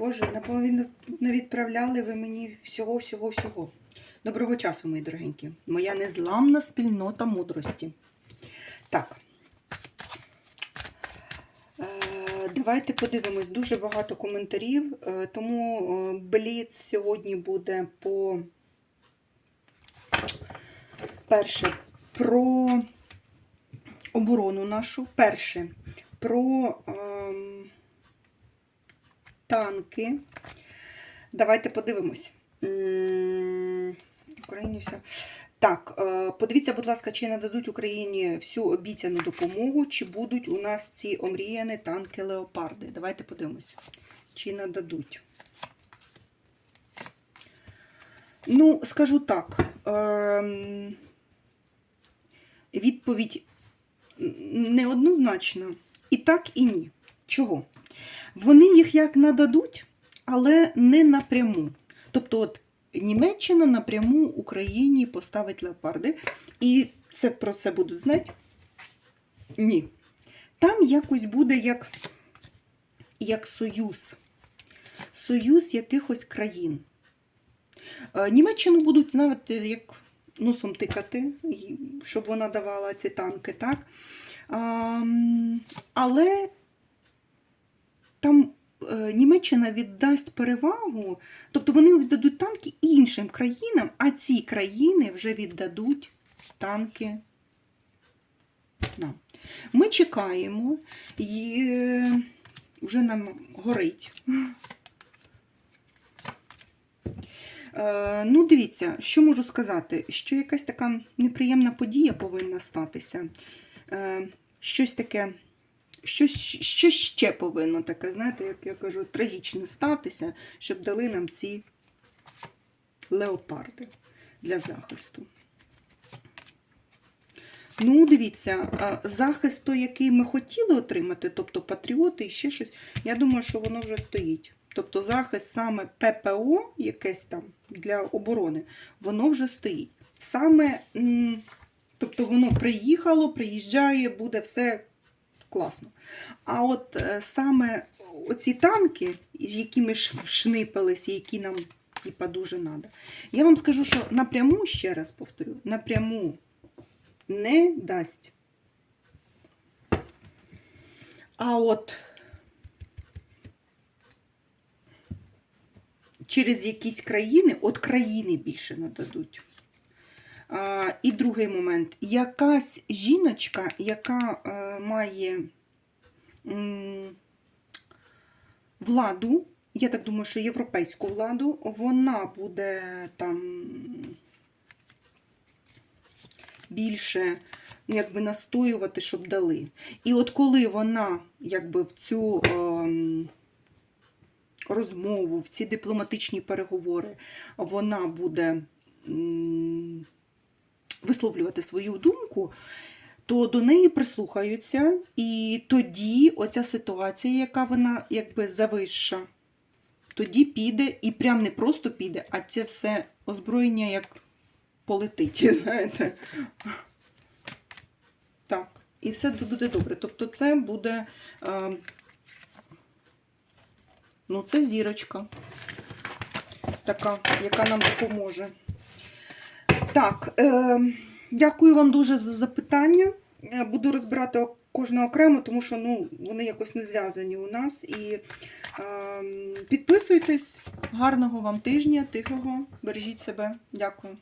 Боже, наповно не відправляли ви мені всього, всього, всього. Доброго часу, мої дорогенькі. Моя незламна спільнота мудрості. Так. Е, Давайте подивимось. Дуже багато коментарів, е, тому е, бліц сьогодні буде по перше про оборону нашу. Перше про танки. Давайте подивимось. Україні все. Так, е, подивіться, будь ласка, чи нададуть Україні всю обіцяну допомогу, чи будуть у нас ці омріяні танки леопарди. Давайте подивимось, чи нададуть. Ну, скажу так. ем, Відповідь неоднозначна. І так, і ні. Чого? Вони їх як нададуть, але не напряму. Тобто, от Німеччина напряму Україні поставить леопарди. І це про це будуть знати? Ні. Там якось буде як, як союз. Союз якихось країн. Е, Німеччину будуть знати, як носом тикати, щоб вона давала ці танки, так? Ам, Але там е, Німеччина віддасть перевагу, тобто вони віддадуть танки іншим країнам, а ці країни вже віддадуть танки нам. Ми чекаємо, і е, вже нам горить. Е, Ну, дивіться, що можу сказати, що якась така неприємна подія повинна статися. Щось таке, щось, що ще повинно таке, знаєте, як я кажу, трагічне статися, щоб дали нам ці леопарди для захисту. Ну, дивіться, захист той, який ми хотіли отримати, тобто патріоти і ще щось, я думаю, що воно вже стоїть. Тобто захист саме ППО, якесь там для оборони, воно вже стоїть. Саме, тобто воно приїхало, приїжджає, буде все класно. А от е, саме оці танки, які ми шнипались, і які нам типа, дуже треба. Я вам скажу, що напряму, ще раз повторю, напряму не дасть. А от через якісь країни, от країни більше нададуть. І другий момент. Якась жіночка, яка е, має владу, я так думаю, що європейську владу, вона буде там більше ну, якби настоювати, щоб дали. І от коли вона якби в цю ем, розмову, в ці дипломатичні переговори, вона буде висловлювати свою думку, то до неї прислухаються, і тоді оця ситуація, яка вона якби завища, тоді піде, і прям не просто піде, а це все озброєння як полетить, знаєте. Так, і все буде добре. Тобто це буде. Е, ну, це зірочка така, яка нам допоможе. Так, е, дякую вам дуже за запитання. Е, Буду розбирати кожного окремо, тому що ну, вони якось не зв'язані у нас. І е, підписуйтесь. Гарного вам тижня, тихого. Бережіть себе. Дякую.